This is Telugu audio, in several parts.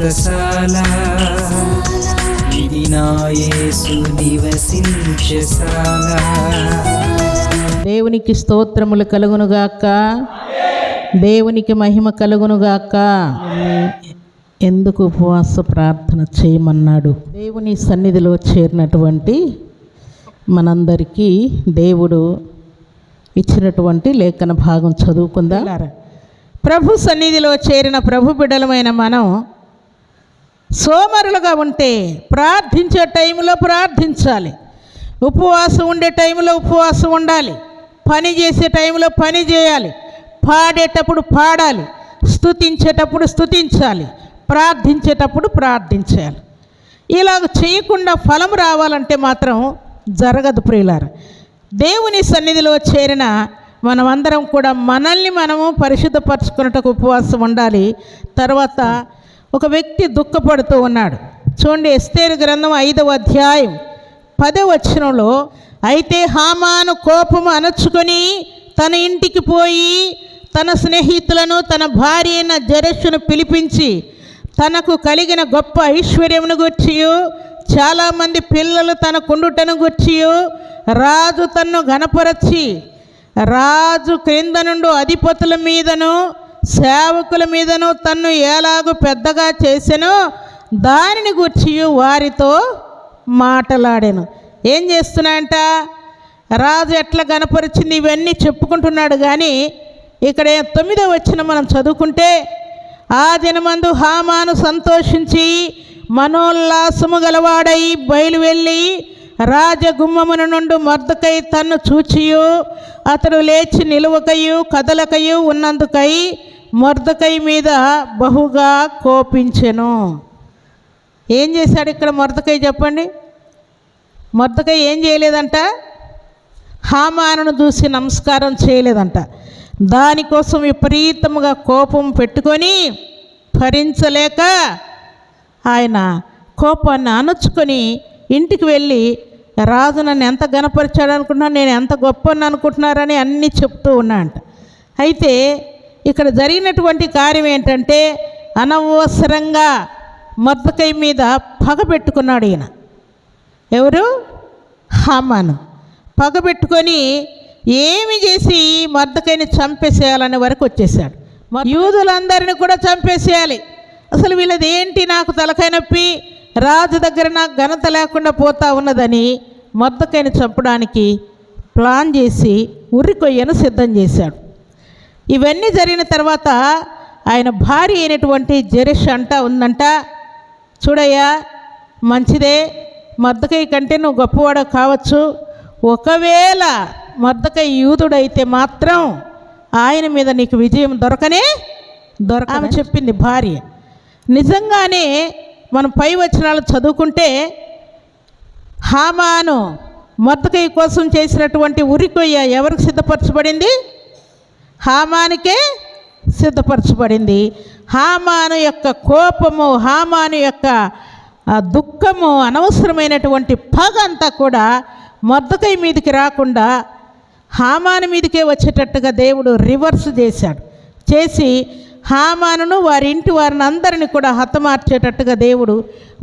వ్రతశాల ఇది నివసించశాల దేవునికి స్తోత్రములు కలుగునుగాక. దేవునికి మహిమ కలుగునుగాక. ఎందుకు ఉపవాస ప్రార్థన చేయమన్నాడు? దేవుని సన్నిధిలో చేరినటువంటి మనందరికీ దేవుడు ఇచ్చినటువంటి లేఖన భాగం చదువుకుందా. ప్రభు సన్నిధిలో చేరిన ప్రభు బిడ్డలమైన మనం సోమరులుగా ఉంటే ప్రార్థించే టైంలో ప్రార్థించాలి. ఉపవాసం ఉండే టైంలో ఉపవాసం ఉండాలి. పని చేసే టైంలో పని చేయాలి. పాడేటప్పుడు పాడాలి. స్తుతించేటప్పుడు స్థుతించాలి ప్రార్థించేటప్పుడు ప్రార్థించాలి. ఇలాగ చేయకుండా ఫలం రావాలంటే మాత్రం జరగదు ప్రియులార. దేవుని సన్నిధిలో చేరిన మనమందరం కూడా మనల్ని మనము పరిశుద్ధపరచుకున్నట్టుకు ఉపవాసం ఉండాలి. తర్వాత ఒక వ్యక్తి దుఃఖపడుతూ ఉన్నాడు. చూడండి ఎస్తేరు గ్రంథం ఐదవ అధ్యాయం పదవచనంలో అయితే హామాను కోపము అనచుకొని తన ఇంటికి పోయి తన స్నేహితులను తన భార్య అయిన జరస్సును పిలిపించి తనకు కలిగిన గొప్ప ఐశ్వర్యమును గుర్చియు చాలామంది పిల్లలు తన కుండుటను గుర్చియు రాజు తన్ను గణపరచి రాజు క్రింద నుండి అధిపతుల మీదను సేవకుల మీదను తన్ను ఎలాగు పెద్దగా చేసెనో దానిని గుర్చి వారితో మాటలాడాను. ఏం చేస్తున్నాయంట? రాజు ఎట్లా గనపరిచింది ఇవన్నీ చెప్పుకుంటున్నాడు కానీ ఇక్కడ తొమ్మిదో వచ్చిన మనం చదువుకుంటే ఆ దినమందు హామాను సంతోషించి మనోల్లాసము గలవాడై బయలు వెళ్ళి రాజగుమ్మమున నుండి మర్దకై తన్ను చూచియు అతడు లేచి నిలువకయు కదలకయు ఉన్నందుకై మర్దకై మీద బహుగా కోపించెను. ఏం చేశాడు ఇక్కడ మర్దకై చెప్పండి? మర్దకై ఏం చేయలేదంట? హామానును చూసి నమస్కారం చేయలేదంట. దానికోసం విపరీతముగా కోపం పెట్టుకొని భరించలేక ఆయన కోపాన్ని అణుచుకొని ఇంటికి వెళ్ళి రాజు నన్ను ఎంత గనపరిచాడు అనుకుంటున్నాను నేను ఎంత గొప్పని అనుకుంటున్నారని అన్నీ చెప్తూ ఉన్నా అంట అయితే ఇక్కడ జరిగినటువంటి కార్యం ఏంటంటే అనవసరంగా మద్దకై మీద పగ పెట్టుకున్నాడు ఈయన. ఎవరు? హామాను. పగబెట్టుకొని ఏమి చేసి మద్దకైని చంపేసేయాలనే వరకు వచ్చేసాడు యూదులందరిని కూడా చంపేసేయాలి. అసలు వీళ్ళది ఏంటి నాకు తలకాయ నొప్పి? రాజు దగ్గర నాకు ఘనత లేకుండా పోతా ఉన్నదని మద్దకైని చంపడానికి ప్లాన్ చేసి ఉరికొయ్యను సిద్ధం చేశాడు. ఇవన్నీ జరిగిన తర్వాత ఆయన భార్య అయినటువంటి జెరిష్ అంట ఉందంట. చూడయ్యా మంచిదే మద్దకయ్య కంటే నువ్వు గొప్పవాడు కావచ్చు. ఒకవేళ మద్దకయ్య యూదుడైతే మాత్రం ఆయన మీద నీకు విజయం దొరకనే దొరక ఆమె చెప్పింది భార్య. నిజంగానే మనం పై వచనాలు చదువుకుంటే హామాను మద్దకయ్య కోసం చేసినటువంటి ఉరికొయ్య ఎవరికి సిద్ధపరచబడింది? హామానికే సిద్ధపరచబడింది. హామాను యొక్క కోపము హామాను యొక్క దుఃఖము అనవసరమైనటువంటి పగ అంతా కూడా మొద్దకై మీదకి రాకుండా హామాను మీదకే వచ్చేటట్టుగా దేవుడు రివర్స్ చేశాడు. చేసి హామానును వారి ఇంటి వారిని అందరిని కూడా హతమార్చేటట్టుగా దేవుడు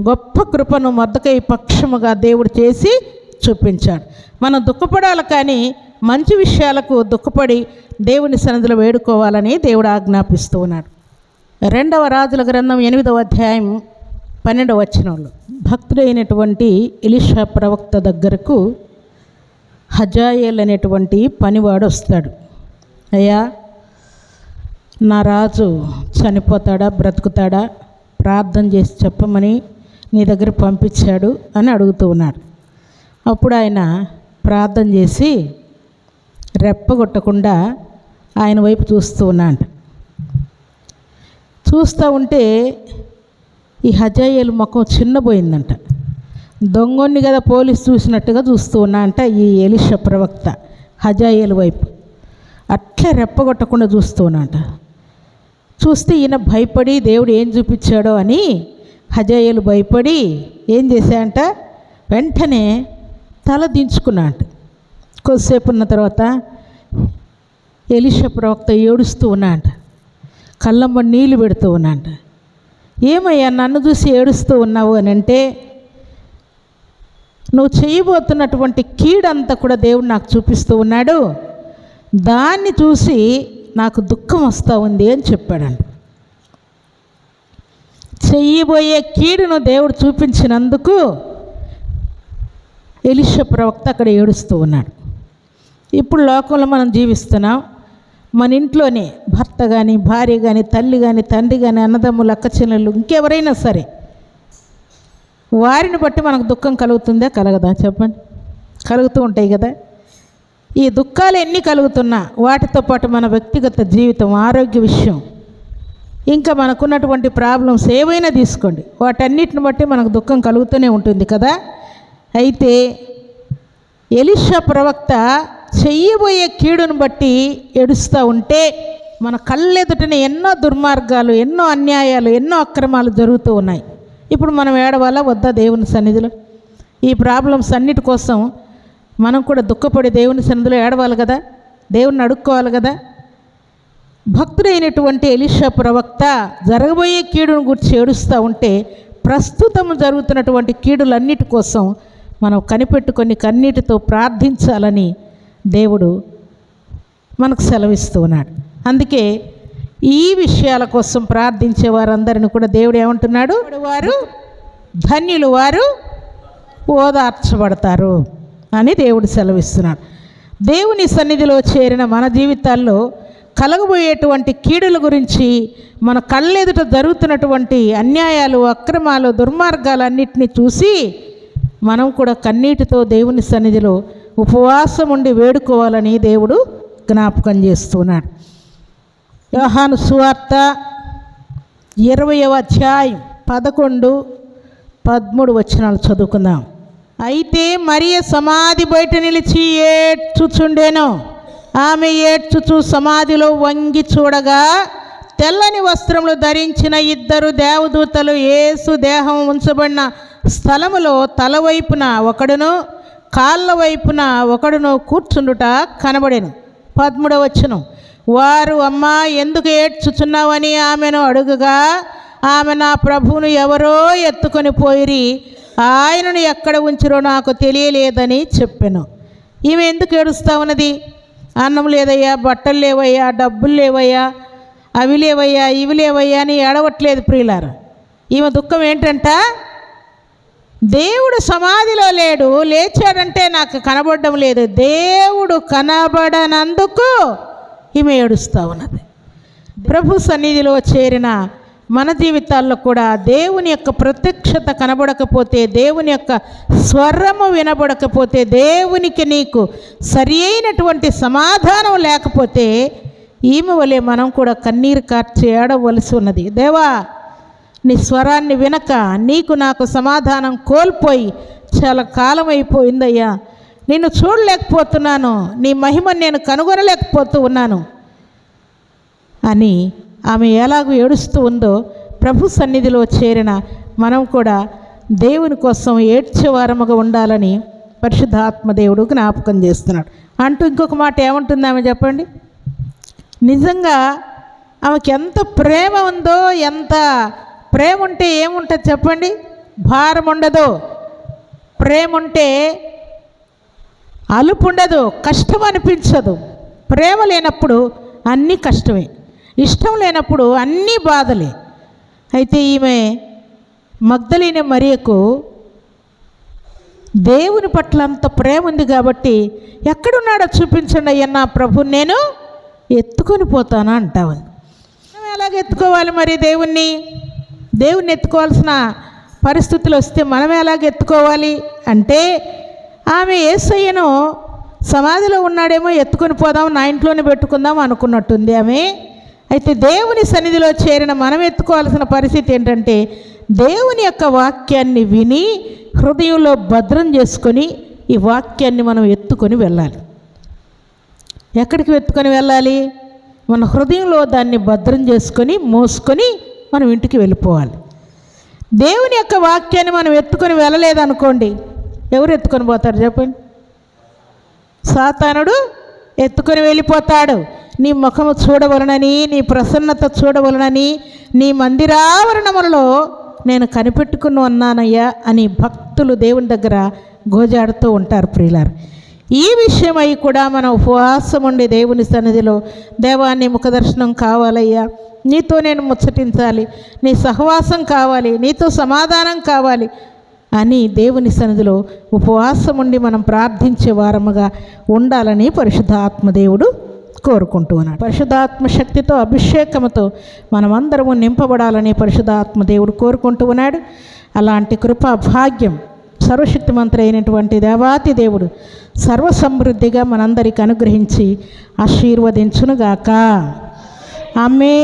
గొప్ప కృపను మొద్దకై పక్షముగా దేవుడు చేసి చూపించాడు. మనం దుఃఖపడాలి కానీ మంచి విషయాలకు దుఃఖపడి దేవుని సన్నిధిలో వేడుకోవాలని దేవుడు ఆజ్ఞాపిస్తూ ఉన్నాడు. రెండవ రాజుల గ్రంథం ఎనిమిదవ అధ్యాయం పన్నెండవ వచనంలో. భక్తుడైనటువంటి ఇలిషా ప్రవక్త దగ్గరకు హజాయేల్ అనేటువంటి పనివాడు వస్తాడు. అయ్యా నా రాజు చనిపోతాడా బ్రతుకుతాడా? ప్రార్థన చేసి చెప్పమని నీ దగ్గర పంపించాడు అని అడుగుతూ ఉన్నాడు. అప్పుడు ఆయన ప్రార్థన చేసి రెప్పగొట్టకుండా ఆయన వైపు చూస్తూ ఉన్నాడు చూస్తూ ఉంటే ఈ హజాయేలు ముఖం చిన్నపోయిందంట దొంగొన్ని కదా పోలీస్ చూసినట్టుగా చూస్తూ ఉన్నా అంట ఈ ఎలిష ప్రవక్త హజాయేలు వైపు. అట్లే రెప్పగొట్టకుండా చూస్తూ ఉన్నాంట చూస్తే ఈయన భయపడి దేవుడు ఏం చూపించాడో అని హజాయేలు భయపడి ఏం చేశాయంట వెంటనే తల దించుకున్నాడు కొద్దిసేపు ఉన్న తర్వాత ఎలిష ప్రవక్త ఏడుస్తూ ఉన్నాడు. కళ్ళమ్మ నీళ్ళు పెడుతూ ఉన్నాడు. ఏమయ్యా నన్ను చూసి ఏడుస్తూ ఉన్నావు అని అంటే నువ్వు చేయబోతున్నటువంటి కీడంతా కూడా దేవుడు నాకు చూపిస్తూ ఉన్నాడు. దాన్ని చూసి నాకు దుఃఖం వస్తూ ఉంది అని చెప్పాడంట. చెయ్యబోయే కీడును దేవుడు చూపించినందుకు ఎలిష ప్రవక్త అక్కడ ఏడుస్తూ ఉన్నాడు. ఇప్పుడు లోకంలో మనం జీవిస్తున్నాం. మన ఇంట్లోనే భర్త కానీ భార్య కానీ తల్లి కానీ తండ్రి కానీ అన్నదమ్ములు అక్క చెల్లెళ్ళు ఇంకెవరైనా సరే వారిని బట్టి మనకు దుఃఖం కలుగుతుందా? కలగదా? చెప్పండి. కలుగుతూ ఉంటాయి కదా. ఈ దుఃఖాలు ఎన్ని కలుగుతున్నా వాటితో పాటు మన వ్యక్తిగత జీవితం ఆరోగ్య విషయం ఇంకా మనకున్నటువంటి ప్రాబ్లమ్స్ ఏవైనా తీసుకోండి. వాటన్నిటిని బట్టి మనకు దుఃఖం కలుగుతూనే ఉంటుంది కదా. అయితే ఎలిషా ప్రవక్త చెయ్యబోయే కీడును బట్టి ఏడుస్తూ ఉంటే మన కళ్ళెదుటనే ఎన్నో దుర్మార్గాలు ఎన్నో అన్యాయాలు ఎన్నో అక్రమాలు జరుగుతూ ఉన్నాయి. ఇప్పుడు మనం ఏడవాలా? వద్దా దేవుని సన్నిధిలో? ఈ ప్రాబ్లమ్స్ అన్నిటి కోసం మనం కూడా దుఃఖపడి దేవుని సన్నిధిలో ఏడవాలి కదా? దేవుణ్ణి అడుక్కోవాలి కదా? భక్తుడైనటువంటి ఎలిషా ప్రవక్త జరగబోయే కీడును గురించి ఏడుస్తూ ఉంటే ప్రస్తుతం జరుగుతున్నటువంటి కీడులన్నిటి కోసం మనం కనిపెట్టుకొని కన్నీటితో ప్రార్థించాలని దేవుడు మనకు సెలవిస్తూ ఉన్నాడు. అందుకే ఈ విషయాల కోసం ప్రార్థించే వారందరిని కూడా దేవుడు ఏమంటున్నాడు? వారు ధన్యులు వారు ఓదార్చబడతారు అని దేవుడు సెలవిస్తున్నాడు. దేవుని సన్నిధిలో చేరిన మన జీవితాల్లో కలగబోయేటువంటి కీడుల గురించి మన కళ్ళెదుట జరుగుతున్నటువంటి అన్యాయాలు అక్రమాలు దుర్మార్గాలు అన్నిటినీ చూసి మనం కూడా కన్నీటితో దేవుని సన్నిధిలో ఉపవాసం ఉండి వేడుకోవాలని దేవుడు జ్ఞాపకం చేస్తున్నాడు. యోహాను సువార్త ఇరవయవ అధ్యాయం పదకొండు పదమూడు వచనాలు చదువుకుందాం. అయితే మరియ సమాధి బయట నిలిచి ఏడ్చుచుండెను. ఆమె ఏడ్చుచు సమాధిలో వంగి చూడగా తెల్లని వస్త్రములు ధరించిన ఇద్దరు దేవదూతలు ఏసు దేహం ఉంచబడిన స్థలములో తల వైపున ఒకడును కాళ్ళ వైపున ఒకడును కూర్చుండుట కనబడెను. పద్మూడవచ్చును వారు అమ్మ ఎందుకు ఏడ్చుచున్నావని ఆమెను అడుగుగా? ఆమె నా ప్రభువును ఎవరో ఎత్తుకొని పోయిరి. ఆయనను ఎక్కడ ఉంచిరో నాకు తెలియలేదని చెప్పాను. ఈమె ఎందుకు ఏడుస్తా ఉన్నది అన్నం లేదయ్యా బట్టలు లేవయ్యా డబ్బులు లేవయ్యా అవి లేవయ్యా ఇవి లేవయ్యా అని ఏడవట్లేదు ప్రియులారా. ఈమె దుఃఖం ఏంటంట? దేవుడు సమాధిలో లేడు లేచాడంటే నాకు కనబడడం లేదు. దేవుడు కనబడనందుకు ఈమె ఏడుస్తూ ఉన్నది. ప్రభు సన్నిధిలో చేరిన మన జీవితాల్లో కూడా దేవుని యొక్క ప్రత్యక్షత కనబడకపోతే దేవుని యొక్క స్వరము వినబడకపోతే దేవునికి నీకు సరి అయినటువంటి సమాధానం లేకపోతే ఈమె వలె మనం కూడా కన్నీరు కార్చి ఏడవలసి ఉన్నది. దేవా నీ స్వరాన్ని వినక నీకు నాకు సమాధానం కోల్పోయి చాలా కాలం అయిపోయిందయ్యా నిన్ను చూడలేకపోతున్నాను నీ మహిమను నేను కనుగొనలేకపోతూ ఉన్నాను. అని ఆమె ఎలాగో ఏడుస్తూ ఉందో ప్రభు సన్నిధిలో చేరిన మనం కూడా దేవుని కోసం ఏడ్చేవారముగా ఉండాలని పరిశుద్ధాత్మదేవుడు జ్ఞాపకం చేస్తున్నాడు. అంటూ ఇంకొక మాట ఏముంటుంది ఆమె చెప్పండి? నిజంగా ఆమెకి ఎంత ప్రేమ ఉందో ఎంత ప్రేమ ఉంటే ఏముంటుంది చెప్పండి? భారం ఉండదు ప్రేమ ఉంటే అలుపు ఉండదు కష్టం అనిపించదు ప్రేమ లేనప్పుడు అన్నీ కష్టమే. ఇష్టం లేనప్పుడు అన్నీ బాధలే. అయితే ఈమె మగ్ధలైన మరియకు దేవుని పట్ల అంత ప్రేమ ఉంది కాబట్టి ఎక్కడున్నాడో చూపించండి అయ్యా నా ప్రభు నేను ఎత్తుకొని పోతాను అంటావు? మనం ఎలాగ ఎత్తుకోవాలి మరి దేవుణ్ణి? దేవుని ఎత్తుకోవాల్సిన పరిస్థితులు వస్తే మనం ఎలాగ ఎత్తుకోవాలి అంటే ఆమె ఏసయ్యను సమాధిలో ఉన్నాడేమో ఎత్తుకొని పోదాం నా ఇంట్లోనే పెట్టుకుందాం అనుకున్నట్టుంది ఆమె. అయితే దేవుని సన్నిధిలో చేరిన మనం ఎత్తుకోవాల్సిన పరిస్థితి ఏంటంటే దేవుని యొక్క వాక్యాన్ని విని హృదయంలో భద్రం చేసుకొని ఈ వాక్యాన్ని మనం ఎత్తుకొని వెళ్ళాలి. ఎక్కడికి ఎత్తుకొని వెళ్ళాలి? మన హృదయంలో దాన్ని భద్రం చేసుకొని మోసుకొని మనం ఇంటికి వెళ్ళిపోవాలి. దేవుని యొక్క వాక్యాన్ని మనం ఎత్తుకొని వెళ్ళలేదనుకోండి ఎవరు ఎత్తుకొని పోతారు చెప్పండి? సాతానుడు ఎత్తుకొని వెళ్ళిపోతాడు. నీ ముఖము చూడవలనని నీ ప్రసన్నత చూడవలనని నీ మందిరావరణములలో నేను కనిపెట్టుకుని ఉన్నానయ్యా అని భక్తులు దేవుని దగ్గర గోజాడుతూ ఉంటారు ప్రియులారు. ఈ విషయమై కూడా మనం ఉపవాసం ఉండి దేవుని సన్నిధిలో దేవాన్ని ముఖదర్శనం కావాలయ్యా. నీతో నేను ముచ్చటించాలి నీ సహవాసం కావాలి నీతో సమాధానం కావాలి అని దేవుని సన్నిధిలో ఉపవాసం ఉండి మనం ప్రార్థించే వారముగా ఉండాలని పరిశుద్ధాత్మదేవుడు కోరుకుంటూ ఉన్నాడు. పరిశుధాత్మ శక్తితో అభిషేకముతో మనమందరము నింపబడాలని పరిశుద్ధాత్మ దేవుడు కోరుకుంటూ ఉన్నాడు. అలాంటి కృపా భాగ్యం సర్వశక్తిమంతుడు అయినటువంటి దేవాతి దేవుడు సర్వసమృద్ధిగా మనందరికి అనుగ్రహించి ఆశీర్వదించునుగాక. ఆమె